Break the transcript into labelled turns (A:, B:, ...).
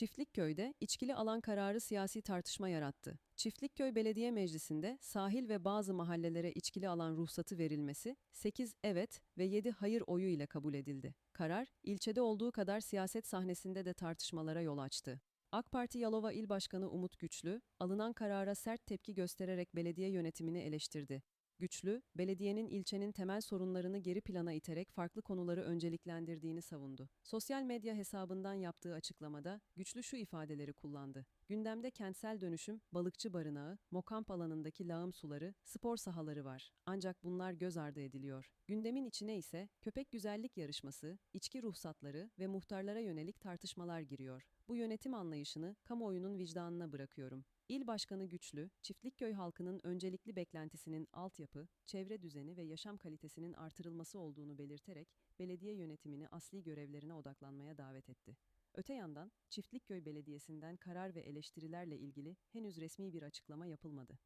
A: Çiftlikköy'de içkili alan kararı siyasi tartışma yarattı. Çiftlikköy Belediye Meclisi'nde sahil ve bazı mahallelere içkili alan ruhsatı verilmesi 8 evet ve 7 hayır oyu ile kabul edildi. Karar, ilçede olduğu kadar siyaset sahnesinde de tartışmalara yol açtı. AK Parti Yalova İl Başkanı Umut Güçlü, alınan karara sert tepki göstererek belediye yönetimini eleştirdi. Güçlü, belediyenin ilçenin temel sorunlarını geri plana iterek farklı konuları önceliklendirdiğini savundu. Sosyal medya hesabından yaptığı açıklamada Güçlü şu ifadeleri kullandı. Gündemde kentsel dönüşüm, balıkçı barınağı, mokamp alanındaki lağım suları, spor sahaları var. Ancak bunlar göz ardı ediliyor. Gündemin içine ise köpek güzellik yarışması, içki ruhsatları ve muhtarlara yönelik tartışmalar giriyor. Bu yönetim anlayışını kamuoyunun vicdanına bırakıyorum. İl Başkanı Güçlü, Çiftlikköy halkının öncelikli beklentisinin altyapı, çevre düzeni ve yaşam kalitesinin artırılması olduğunu belirterek belediye yönetimini asli görevlerine odaklanmaya davet etti. Öte yandan Çiftlikköy Belediyesi'nden karar ve eleştirilerle ilgili henüz resmi bir açıklama yapılmadı.